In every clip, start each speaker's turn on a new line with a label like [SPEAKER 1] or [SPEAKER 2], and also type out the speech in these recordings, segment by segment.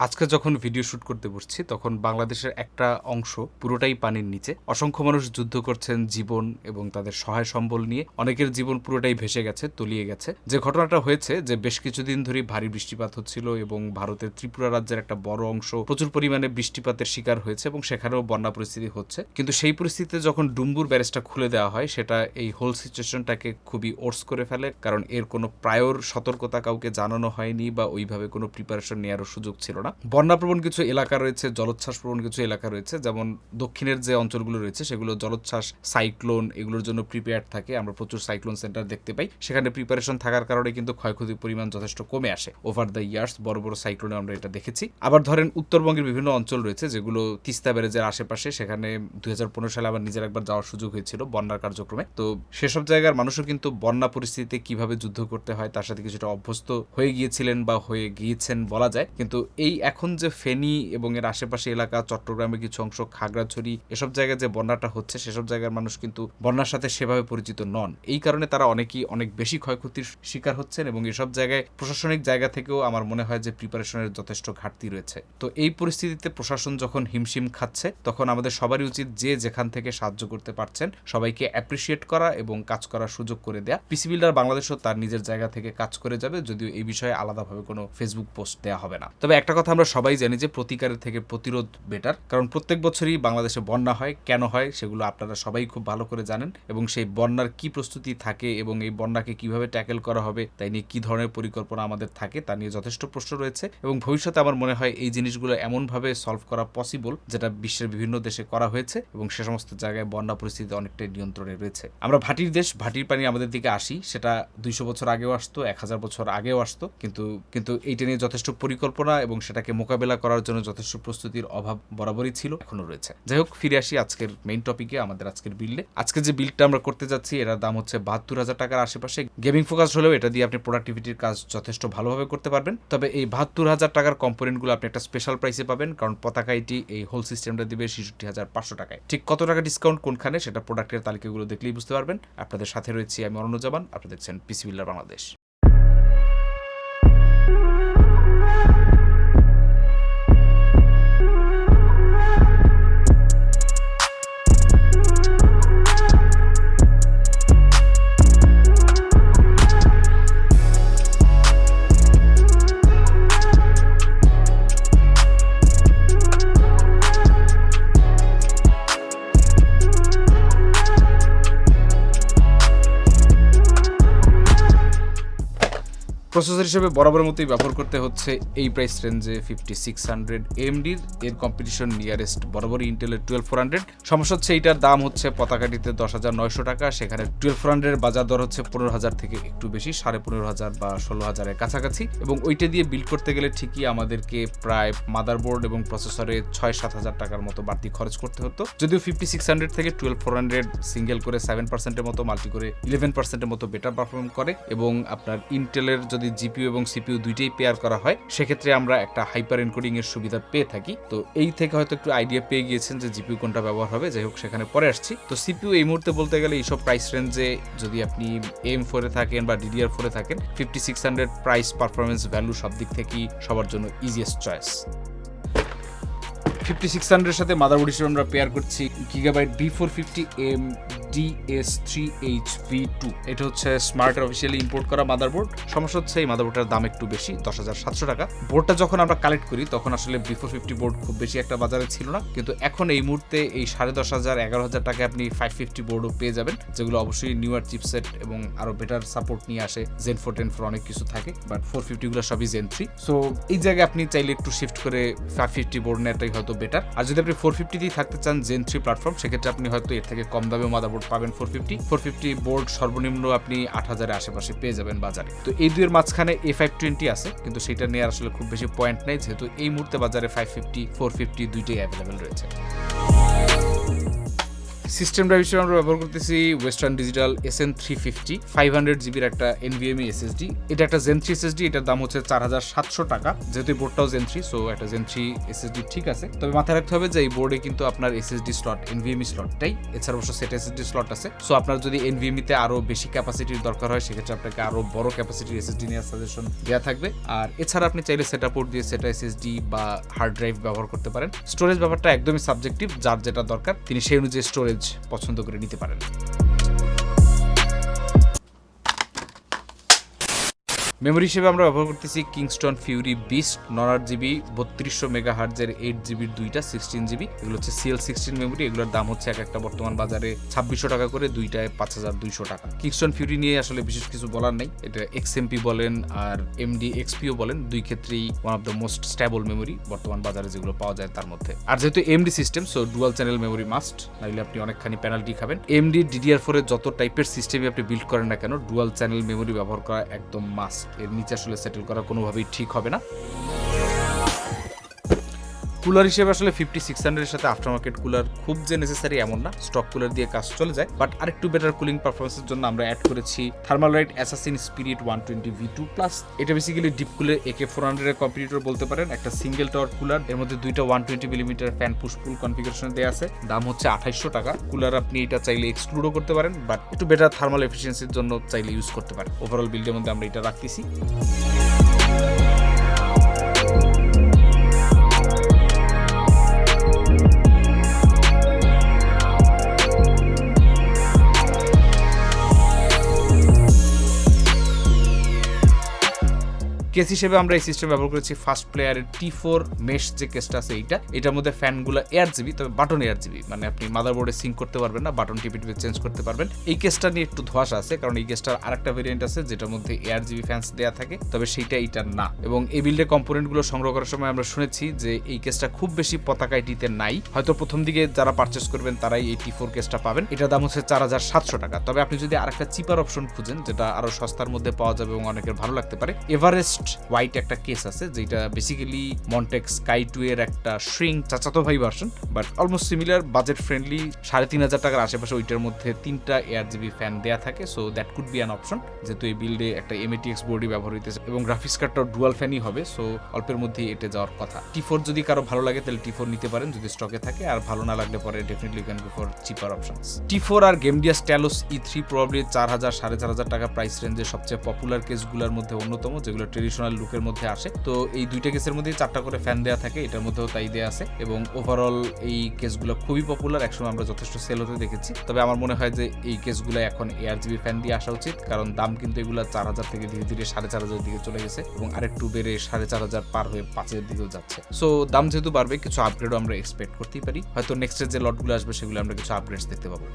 [SPEAKER 1] আজকে যখন video shoot করতে বসছি, তখন বাংলাদেশের একটা অংশ পুরোটাই পানির নিচে। অসংখ্য মানুষ যুদ্ধ করছেন জীবন এবং তাদের সহায় সম্বল নিয়ে। অনেকের জীবন পুরোটাই ভেসে গেছে, তলিয়ে গেছে। যে ঘটনাটা হয়েছে, যে বেশ কিছুদিন ধরেই ভারী বৃষ্টিপাত হচ্ছিল এবং ভারতের ত্রিপুরা রাজ্যের একটা বড় অংশ প্রচুর পরিমাণে বৃষ্টিপাতের শিকার হয়েছে এবং সেখানেও বন্যা পরিস্থিতি হচ্ছে। কিন্তু সেই পরিস্থিতিতে যখন ডুম্বুর ব্যারেজটা খুলে দেওয়া হয়, সেটা এই হোল সিচুয়েশনটাকে খুবই ওর্স করে ফেলে, কারণ এর কোনো প্রায়র সতর্কতা কাউকে জানানো হয়নি বা ওইভাবে কোনো প্রিপারেশন নেওয়ারও সুযোগ ছিল না। বন্যাপ্রবণ কিছু এলাকা রয়েছে জলোচ্ছ্বাস প্রবণ কিছু এলাকা রয়েছে, যেমন দক্ষিণের যে অঞ্চলগুলো রয়েছে, সেগুলো জলোচ্ছ্বাস, সাইক্লোন এগুলোর জন্য প্রিপেয়ার থাকে, আমরা প্রচুর সাইক্লোন সেন্টার দেখতে পাই, সেখানে প্রিপারেশন থাকার কারণে কিন্তু ক্ষয়ক্ষতির পরিমাণ যথেষ্ট কমে আসে ওভার দ্য ইয়ার্স বড় বড় সাইক্লোনে আমরা এটা দেখেছি। আবার ধরেন উত্তরবঙ্গের বিভিন্ন অঞ্চল রয়েছে, যেগুলো তিস্তা ব্যারেজের আশেপাশে, সেখানে দুই হাজার পনেরো সালে আবার নিজের একবার যাওয়ার সুযোগ হয়েছিল বন্যার কার্যক্রমে। তো সেসব জায়গার মানুষও কিন্তু বন্যা পরিস্থিতিতে কীভাবে যুদ্ধ করতে হয়, তার সাথে কিছুটা অভ্যস্ত হয়ে গিয়েছিলেন বা হয়ে গিয়েছেন বলা যায়, কিন্তু এই এখন যে ফেনী এবং এর আশেপাশে এলাকা চট্টগ্রামের কিছু অংশ, খাগড়াছড়ি, এসব জায়গায় যে বন্যাটা হচ্ছে, সেসব জায়গার মানুষ কিন্তু বন্যার সাথে সেভাবে পরিচিত নন। এই কারণে তারা অনেকেই অনেক বেশি ক্ষয়ক্ষতির শিকার হচ্ছেন এবং এসব জায়গায় প্রশাসনিক জায়গা থেকেও আমার মনে হয় যে প্রিপারেশনের যথেষ্ট ঘাটতি রয়েছে। তো এই পরিস্থিতিতে প্রশাসন যখন হিমশিম খাচ্ছে, তখন আমাদের সবারই উচিত যে যেখান থেকে সাহায্য করতে পারছেন, সবাইকে অ্যাপ্রিসিয়েট করা এবং কাজ করার সুযোগ করে দেয়া। পিসি বিল্ডার বাংলাদেশও তার নিজের জায়গা থেকে কাজ করে যাবে, যদিও এই বিষয়ে আলাদাভাবে কোনো ফেসবুক পোস্ট দেওয়া হবে না। তবে একটা কথা আমরা সবাই জানি যে প্রতিকারের থেকে প্রতিরোধ বেটার কারণ প্রত্যেক বছরই বাংলাদেশে বন্যা হয়, কেন হয় সেগুলো আপনারা সবাই খুব ভালো করে জানেন, এবং সেই বন্যার কি প্রস্তুতি থাকে এবং এই বন্যাকে কীভাবে ট্যাকেল করা হবে তাই নিয়ে কি ধরনের পরিকল্পনা আমাদের থাকে, তা নিয়ে যথেষ্ট প্রশ্ন রয়েছে, এবং ভবিষ্যতে আমার মনে হয় এই জিনিসগুলো এমনভাবে সলভ করা পসিবল যেটা বিশ্বের বিভিন্ন দেশে করা হয়েছে, এবং সে সমস্ত জায়গায় বন্যা পরিস্থিতি অনেকটাই নিয়ন্ত্রণে রয়েছে। আমরা ভাটির দেশ, ভাটির পানি আমাদের দিকে আসি, সেটা দুইশো বছর আগেও আসতো, এক হাজার বছর আগেও আসতো, কিন্তু কিন্তু এইটা নিয়ে যথেষ্ট পরিকল্পনা এবং সেটাকে মোকাবেলা করার জন্য যথেষ্ট প্রস্তুতির অভাব বরাবরই ছিল, এখনও রয়েছে। যাই হোক, ফিরে আসি আজকের মেইন টপিকে আমাদের আজকের বিল্ডে আজকে যে বিলটা আমরা করতে যাচ্ছি, এটার দাম হচ্ছে বাহাত্তর হাজার টাকার আশেপাশে। গেমিং ফোকাস হলেও এটা দিয়ে আপনি প্রোডাক্টিভিটির কাজ যথেষ্ট ভালোভাবে করতে পারবেন। তবে এই বাহাত্তর হাজার টাকার কম্পোনেন্টগুলো আপনি একটা স্পেশাল প্রাইসে পাবেন, কারণ পতাকা এটি এই হোল সিস্টেমটা দিবে ছেষট্টি হাজার পাঁচশো টাকায়। ঠিক কত টাকা ডিসকাউন্ট কোনখানে, সেটা প্রোডাক্টের তালিকাগুলো দেখলেই বুঝতে পারবেন। আপনাদের সাথে রয়েছি আমি অরণ্যজামান আপনারা দেখছেন পিসি বিল্ডার বাংলাদেশ প্রসেসর হিসেবে বরাবর মতোই ব্যবহার করতে হচ্ছে এই প্রাইস রেঞ্জে ফিফটি সিক্স হান্ড্রেড এমডির এর কম্পিটিশন নিয়ারেস্ট বরাবরই ইন্টেলের টুয়েলভ ফোর হান্ড্রেড সমস্যা হচ্ছে এইটার দাম হচ্ছে পতাকাটিতে দশ হাজার নয়শো টাকা, সেখানে টুয়েলভ ফোর হান্ড্রেড বাজার দর হচ্ছে পনেরো হাজার থেকে একটু বেশি, সাড়ে পনেরো হাজার বা ষোলো হাজারের কাছাকাছি। এবং ওইটা দিয়ে বিল্ড করতে গেলে ঠিকই আমাদেরকে প্রায় মাদারবোর্ড এবং প্রসেসরে ছয় সাত হাজার টাকার মতো বাড়তি খরচ করতে হতো। যদিও ফিফটি সিক্স হান্ড্রেড থেকে টুয়েলভ ফোর হান্ড্রেড সিঙ্গেল করে সেভেন পার্সেন্টের মতো মাল্টি করে ইলেভেন পার্সেন্টের মতো বেটার পারফর্ম করে। এবং আপনার ইন্টেলের যদি জিপিউ এবং সিপিও দুইটাই পেয়ার করা হয়। সেক্ষেত্রে আমরা একটা হাইপার এনকোডিং এর সুবিধা পেয়ে থাকি। তো এই থেকে হয়তো একটু আইডিয়া পেয়ে গিয়েছেন যে জিপিউ কোনটা ব্যবহার হবে। যাই হোক, সেখানে পরে আসছি। তো সিপিউ এই মুহূর্তে বলতে গেলে এইসব প্রাইস রেঞ্জে যদি আপনি এম ফোরে থাকেন বা ডিডিআর ফোরে থাকেন fifty six hundred price performance value সব দিক থেকেই সবার জন্য ইজিয়েস্ট চয়েস ফিফটি সিক্স হান্ড্রেডের সাথে মাদারবোর্ড হিসেবে আমরা পেয়ার করছি gigabyte B four fifty M DS three H V two এটা হচ্ছে স্মার্টের অফিসিয়ালি ইম্পোর্ট করা মাদারবোর্ড সমস্যা হচ্ছে এই মাদারবোর্ডটার দাম একটু বেশি, দশ হাজার সাতশো টাকা। বোর্ডটা যখন আমরা কালেক্ট করি, তখন আসলে বি ফোর ফিফটি বোর্ড খুব বেশি একটা বাজারে ছিল না। কিন্তু এখন এই মুহূর্তে এই সাড়ে দশ হাজার এগারো হাজার টাকায় আপনি ফাইভ ফিফটি বোর্ডও পেয়ে যাবেন, যেগুলো অবশ্যই নিউয়ার চিপসেট এবং আরও বেটার সাপোর্ট নিয়ে আসে। জেন ফোর টেন ফোর অনেক কিছু থাকে বাট ফোর ফিফটিগুলো সবই জেন থ্রি সো এই জায়গায় আপনি চাইলে একটু শিফট করে ফাইভ ফিফটি বোর্ড নেওয়াটাই হয়তো বেটার আর যদি আপনি ফোর ফিফটিতেই থাকতে চান জেন থ্রি প্ল্যাটফর্ম সেক্ষেত্রে আপনি হয়তো এর থেকে কম দামে মাদারবোর্ড পাবেন four fifty four fifty board সর্বনিম্ন আপনি আট হাজারের আশেপাশে পেয়ে যাবেন বাজারে। তো এই দুয়ের মাঝখানে এ ফাইভ টোয়েন্টি আছে, কিন্তু সেটা নিয়ে আসলে খুব বেশি পয়েন্ট নেই, যেহেতু এই মুহূর্তে বাজারে ফাইভ ফিফটি ফোর ফিফটি দুইটাই অ্যাভেলেবেল রয়েছে। সিস্টেম ড্রাইভ হিসেবে আমরা ব্যবহার করতেছি Western Digital S N three fifty five hundred জিবির একটা এনভিএমই এসএসডি এটা একটা জেন থ্রি এসএসডি এটার দাম হচ্ছে চার হাজার সাতশো টাকা। যেহেতু বোর্ডটাও জেন থ্রি সো একটা জেন থ্রি এসএসডি ঠিক আছে। তবে মাথায় রাখতে হবে যে এই বোর্ডে কিন্তু আপনার এসএসডি স্লট এনভিএমই স্লটটাই এছাড়া অবশ্য সেট এসএসডি স্লট আছে। সো আপনার যদি এনভিএমই তে আরও বেশি ক্যাপাসিটির দরকার হয়, সেক্ষেত্রে আপনাকে আরও বড় ক্যাপাসিটির এসএসডি নেওয়ার সাজেশন দেওয়া থাকবে। আর এছাড়া আপনি চাইলে সেটা পোর্ট দিয়ে সেটা এসএসডি বা হার্ড ড্রাইভ ব্যবহার করতে পারেন। স্টোরেজ ব্যাপারটা একদমই সাবজেক্টিভ যার যেটা দরকার, তিনি সেই অনুযায়ী স্টোরেজ পছন্দ করে নিতে পারেন। মেমোরি হিসেবে আমরা ব্যবহার করতেছি কিংস্টন ফিউরি বিস্ট নন আট জিবি, বত্রিশশো মেগা হার্জের এইট জিবির দুইটা, সিক্সটিন জিবি। এগুলো হচ্ছে সিএল সিক্সটিন মেমোরি, এগুলোর দাম হচ্ছে এক একটা বর্তমান বাজারে ছাব্বিশশো টাকা করে, দুইটায় পাঁচ হাজার দুইশো টাকা। কিংস্টন ফিউরি নিয়ে আসলে বিশেষ কিছু বলার নেই। এটা এক্সএমপি বলেন আর এমডি এক্সপিও বলেন, দুই ক্ষেত্রেই one of the most stable memory বর্তমান বাজারে যেগুলো পাওয়া যায় তার মধ্যে। আর যেহেতু AMD system so dual channel memory must নাহলে আপনি অনেকখানি পেনাল্টি খাবেন। এমডি ডিডিআর ফোরের যত টাইপের সিস্টেমে আপনি বিল্ড করেন না কেন ডুয়াল চ্যানেল মেমোরি ব্যবহার করা একদম মাস্ট এর নিচে আসলে সেটেল করা কোনোভাবেই ঠিক হবে না। কুলার হিসেবে আসলে ফিফটি সিক্স হান্ড্রেডের সাথে আফটার মার্কেট কুলার খুব যে নেসেসারি এমন না। স্টক কুলার দিয়ে কাজ চলে যায়। বাট আরেকটু বেটার কুলিং পারফরমেন্সের জন্য আমরা অ্যাড করেছি Thermalright Assassin Spirit one twenty V two plus এটা বেসিক্যালি ডিপ কুলের একে ফোর হান্ড্রেডের কম্পিউটার বলতে পারেন। একটা সিঙ্গেল টাওয়ার কুলার এর মধ্যে দুইটা one twenty millimetre fan push pull configuration দেওয়া আছে। দাম হচ্ছে আঠাইশশো টাকা। কুলার আপনি এটা চাইলে এক্সক্লুডও করতে পারেন। বাট একটু বেটার থার্মাল এফিসিয়েন্সির জন্য চাইলে ইউজ করতে পারেন। ওভারঅল বিল্ডের মধ্যে আমরা এটা রাখতেছি। কেস হিসেবে আমরা এই সিস্টেম ব্যবহার করেছি ফার্স্ট প্লেয়ারের টি ফোর মেশ যে কেসটা আছে এইটা। এটার মধ্যে ফ্যানগুলো এয়ার জিবি তবে বাটন এয়ার জিবি মানে আপনি মাদারবোর্ডে সিঙ্ক করতে পারবেন না বাটন টিপি টিপি চেঞ্জ করতে পারবেন। এই কেসটা নিয়ে একটু ধোয়াশা আছে, কারণ এই কেসটার আরেকটা ভেরিয়েন্ট আছে, যেটার মধ্যে এয়ার জিবি ফ্যান্স দেওয়া থাকে, তবে সেইটা এইটার না। এবং এই বিল্ডের কম্পোনেন্টগুলো সংগ্রহ করার সময় আমরা শুনেছি যে এই কেসটা খুব বেশি পতাকা এটিতে নাই। হয়তো প্রথম দিকে যারা পারচেস করবেন, তারাই এই টি ফোর কেসটা পাবেন। এটার দাম হচ্ছে চার হাজার সাতশো টাকা। তবে আপনি যদি আরেকটা চিপার অপশন খুঁজেন, যেটা আরও সস্তার মধ্যে পাওয়া যাবে এবং অনেকের ভালো লাগতে পারে এভারেস্ট হোয়াইট একটা কেস আছে যেটা বেসিক্যালি মন্টেক্স স্কাই টু এর একটা শ্রিং চাচাতো ভাই version but almost similar budget friendly সাড়ে তিন হাজার টাকার আশেপাশে ওইটার মধ্যে তিনটা এয়ার জিবি ফ্যান দেয়া থাকে so that could be an option যেহেতু এই বিল্ডে একটা এমএটিএক্স বোর্ডই ব্যবহার হইতেছে এবং গ্রাফিক্স কার্ডটাও ডুয়াল ফ্যানই হবে সো অল্পের মধ্যেই এটে যাওয়ার কথা। টি ফোর যদি কারও ভালো লাগে, তাহলে টি ফোর নিতে পারেন, যদি স্টকে থাকে, আর ভালো না লাগলে পরে definitely can go for cheaper options T four R Gamdias স্ট্যালোস ই থ্রি প্রবাবলি চার হাজার, সাড়ে চার হাজার টাকা প্রাইস রেঞ্জের সবচেয়ে পপুলার কেসগুলোর মধ্যে অন্যতম, যেগুলো ট্রেডিশনাল লুকের মধ্যে আসে। তো এই দুইটা কেসের মধ্যে চারটা করে ফ্যান দেওয়া থাকে, এটার মধ্যেও তাই দেওয়া আছে এবং ওভারঅল এই কেসগুলো খুবই পপুলার একসময় আমরা যথেষ্ট সেল হতে দেখেছি। তবে আমার মনে হয় যে এই কেসগুলো এখন এয়ার জিবি ফ্যান দিয়ে আসা উচিত, কারণ দাম কিন্তু এগুলো চার হাজার থেকে ধীরে ধীরে সাড়ে চার হাজার দিকে চলে গেছে এবং আরেকটু বেড়ে সাড়ে চার হাজার পার হয়ে পাঁচ হাজার দিকেও যাচ্ছে। সো দাম যেহেতু বাড়বে, কিছু আপগ্রেডও আমরা এক্সপেক্ট করতেই পারি। হয়তো নেক্সটের যে লটগুলো আসবে, সেগুলো আমরা কিছু আপগ্রেডস দেখতে পাবো।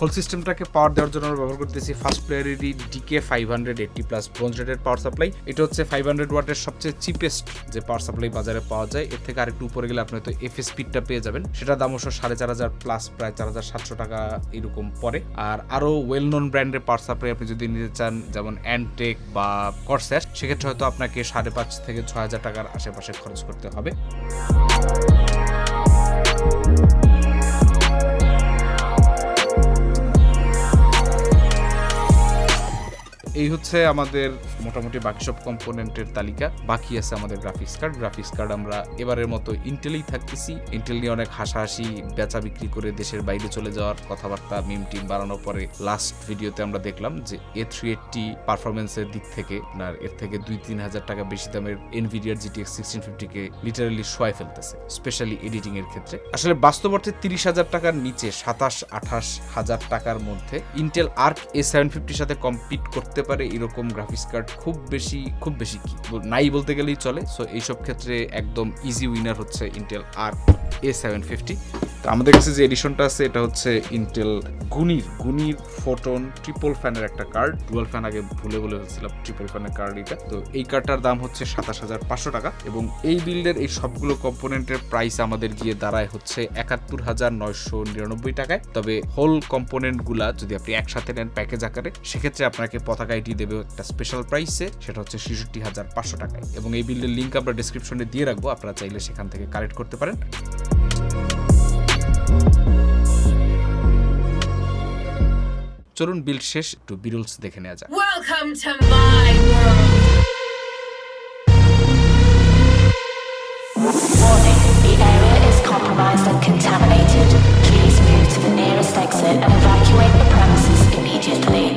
[SPEAKER 1] হোল সিস্টেমটাকে পাওয়ার দেওয়ার জন্য আমরা ব্যবহার করতেছি first প্লেয়ারেরই DK five hundred eighty plus bronze রেটের পাওয়ার সাপ্লাই এটা হচ্ছে ফাইভ হান্ড্রেড ওয়াটের সবচেয়ে চিপেস্ট যে পাওয়ার সাপ্লাই বাজারে পাওয়া যায়। এর থেকে আরেকটু উপরে গেলে আপনি হয়তো এফ স্পিডটা পেয়ে যাবেন। সেটা দাম অবশ্য সাড়ে চার হাজার প্লাস প্রায় চার হাজার সাতশো টাকা এরকম পরে আর আরও ওয়েল নোন ব্র্যান্ডের পাওয়ার সাপ্লাই আপনি যদি নিতে চান, যেমন অ্যান্টেক বা কর্সেট সেক্ষেত্রে হয়তো আপনাকে সাড়ে পাঁচ থেকে ছ হাজার টাকার আশেপাশে খরচ করতে হবে। এই হচ্ছে আমাদের মোটামুটি বাকি সব কম্পোনেন্টের তালিকা। বাকি আছে আমাদের গ্রাফিক্স কার্ড গ্রাফিক্স কার্ড আমরা এবারের মতো ইন্টেলেই থাকতেছি। ইন্টেল নিয়ে অনেক হাসাহাসি, বেচা বিক্রি করে দেশের বাইরে চলে যাওয়ার কথাবার্তা মিম টিম বাড়ানোর পরে লাস্ট ভিডিওতে আমরা দেখলাম যে এ থ্রি এইটটি পারফরমেন্সের দিক থেকে আপনার এর থেকে দুই তিন হাজার টাকা বেশি দামের এনভিডিয়ার জিটিএক্স সিক্সটিন ফিফটিকে লিটারালি শোয়াই ফেলতেছে স্পেশালি এডিটিং এর ক্ষেত্রে। আসলে বাস্তব অর্থে তিরিশ হাজার টাকার নিচে সাতাশ আঠাশ হাজার টাকার মধ্যে ইন্টেল আর্ক এ সেভেন ফিফটির সাথে কম্পিট করতে পারে এরকম গ্রাফিক্স কার্ড খুব বেশি খুব বেশি কি? নাই বলতে গেলেই চলে। সো এইসব ক্ষেত্রে একদম ইজি উইনার হচ্ছে Intel Arc A seven fifty তো আমাদের কাছে যে এডিশনটা আছে, এটা হচ্ছে Intel Gunnir Gunnir Photon triple ফ্যানের একটা কার্ড ডুয়াল ফ্যান আগে ভুলে বলে হচ্ছিলাম ট্রিপল ফ্যানের কার্ড এটা তো এই কার্ডটার দাম হচ্ছে সাতাশ হাজার পাঁচশো টাকা এবং এই বিল্ডের এই সবগুলো কম্পোনেন্টের প্রাইস আমাদের গিয়ে দাঁড়ায় হচ্ছে একাত্তর হাজার নয়শো নিরানব্বই টাকায়। তবে হোল কম্পোনেন্টগুলা যদি আপনি একসাথে নেন প্যাকেজ আকারে, সেক্ষেত্রে আপনাকে পতাকা আইটি দেবে একটা স্পেশাল প্রাইসে সেটা হচ্ছে ছেষট্টি হাজার পাঁচশো টাকায়। এবং এই বিল্ডের লিঙ্ক আমরা ডিসক্রিপশনে দিয়ে রাখব, আপনারা চাইলে সেখান থেকে কালেক্ট করতে পারেন। চলুন বিল শেষ একটু বিরলস দেখে নেওয়া যাক
[SPEAKER 2] Welcome to my world.
[SPEAKER 3] Warning, the area is compromised and contaminated. Please move to the nearest exit and evacuate the premises immediately.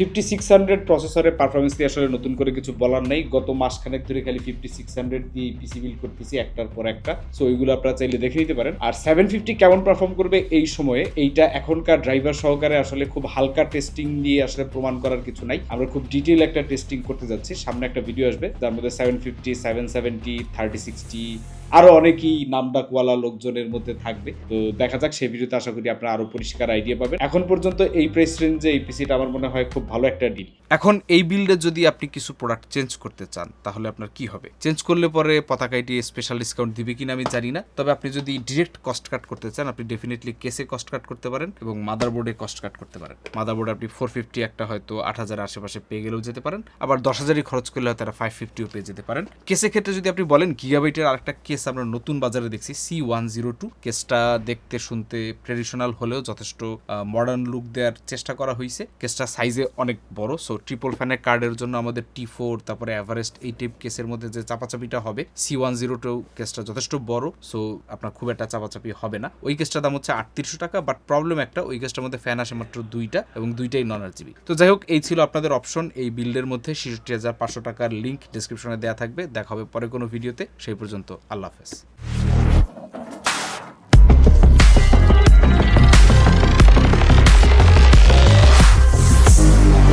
[SPEAKER 1] Fifty six hundred প্রসেসরের পারফরমেন্স দিয়ে আসলে নতুন করে কিছু বলার নেই। গত মাসখানেক ধরে খালি ফিফটি সিক্স হান্ড্রেড দিয়ে পিসি বিল করতেছি একটার পর একটা। সো ওইগুলো আপনারা চাইলে দেখে নিতে পারেন। আর সেভেন ফিফটি কেমন পারফর্ম করবে এই সময়ে, এইটা এখনকার ড্রাইভার সহকারে আসলে খুব হালকা টেস্টিং দিয়ে আসলে প্রমাণ করার কিছু নাই। আমরা খুব ডিটেল একটা টেস্টিং করতে যাচ্ছি। সামনে একটা ভিডিও আসবে, যার মধ্যে seven fifty seven seventy thirty sixty আরও অনেকেই নামডাকওয়ালা লোকজনের মধ্যে থাকবে। তো দেখা যাক, সেই ভিডিওতে আশা করি আপনারা আরও পরিষ্কার আইডিয়া পাবেন। এখন পর্যন্ত এই প্রাইস রেঞ্জে এই পিসিটা আমার মনে হয় খুব ভালো একটা ডিল এখন এই বিল্ডে যদি আপনি কিছু প্রোডাক্ট চেঞ্জ করতে চান, তাহলে আপনার কি হবে? চেঞ্জ করলে পরে পতাকাইটি স্পেশাল ডিসকাউন্ট দিবে কিনা আমি জানি না। তবে আপনি যদি ডিরেক্ট কস্ট কাট করতে চান, আপনি ডেফিনেটলি কেসে কস্ট কাট করতে পারেন এবং মাদারবোর্ডে কস্ট কাট করতে পারেন। মাদারবোর্ডে আপনি ফোর ফিফটি একটা হয়তো আট হাজার আশেপাশে পেয়ে গেলেও যেতে পারেন। আবার দশ হাজারই খরচ করলে হয়তো একটা ফাইভ ফিফটিও পেয়ে যেতে পারেন। কেসের ক্ষেত্রে যদি আপনি বলেন গিগাবাইটের আরেকটা কেস আমরা নতুন বাজারে দেখছি সি ওয়ান জিরো টু কেসটা দেখতে শুনতে ট্রেডিশনাল হলেও যথেষ্ট মডার্ন লুক দেওয়ার চেষ্টা করা হয়েছে কেসটা সাইজে অনেক বড় সো ট্রিপল ফ্যানের কার্ডের জন্য আমাদের টি ফোর তারপরে এভারেস্ট এই টাইপ কেসের মধ্যে যে চাপাচাপিটা হবে সি ওয়ান জিরো টু কেসটা যথেষ্ট বড় সো আপনার খুব একটা চাপাচাপি হবে না। ওই কেসটার দাম হচ্ছে আটত্রিশশো টাকা বাট প্রবলেম একটা, ওই কেসটার মধ্যে ফ্যান আসে মাত্র দুইটা এবং দুইটাই নন আর জিবি তো যাই হোক, এই ছিল আপনাদের অপশন এই বিল্ডের মধ্যে ছেষট্টি হাজার পাঁচশো টাকার লিঙ্ক ডিসক্রিপশনে দেওয়া থাকবে, দেখা হবে পরে কোনো ভিডিওতে সেই পর্যন্ত আল্লাহ office.